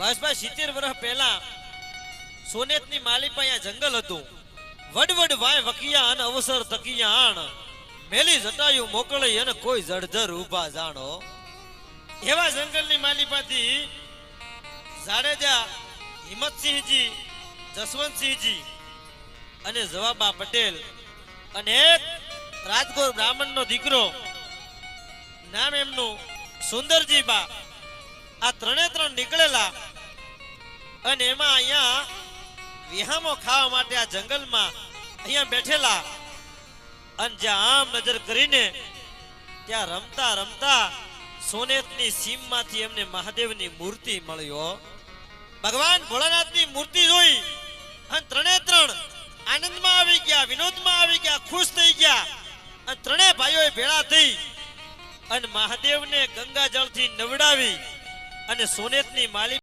બસ સિત્તેર વર્ષ પહેલા સોનેતની માલિપા અહીંયા જંગલ હતું. વડવડ વાય વકિયા અને અવસર તકિયા આણ. મેલી જટાયું મોકળી અને કોઈ જળધર ઊભા જાણો. એવા જંગલની માલિપાથી જાડેજા હિંમતસિંહજી, જસવંતસિંહજી અને જવાબા પટેલ અને એક રાજગોર બ્રાહ્મણનો દીકરો. નામ એમનું સુંદરજી બા આ ત્રણે ત્રણ નીકળેલા અને એમાં અહીંયા વિહામો ખાવા માટે આ જંગલમાં અહીંયા બેઠેલા. અને જ્યાં આમ નજર કરીને ત્યાં રમતા રમતા સોનેતની સીમમાંથી એમને મહાદેવની મૂર્તિ મળ્યો ભગવાન ભોળાનાથની મૂર્તિ જોઈ અને ત્રણે ત્રણ આનંદમાં આવી ગયા, વિનોદમાં આવી ગયા, ખુશ થઈ ગયા. અને ત્રણેય ભાઈઓએ ભેળા થઈ અને મહાદેવને ગંગા જળથી નવડાવી અને સોનેતની માલી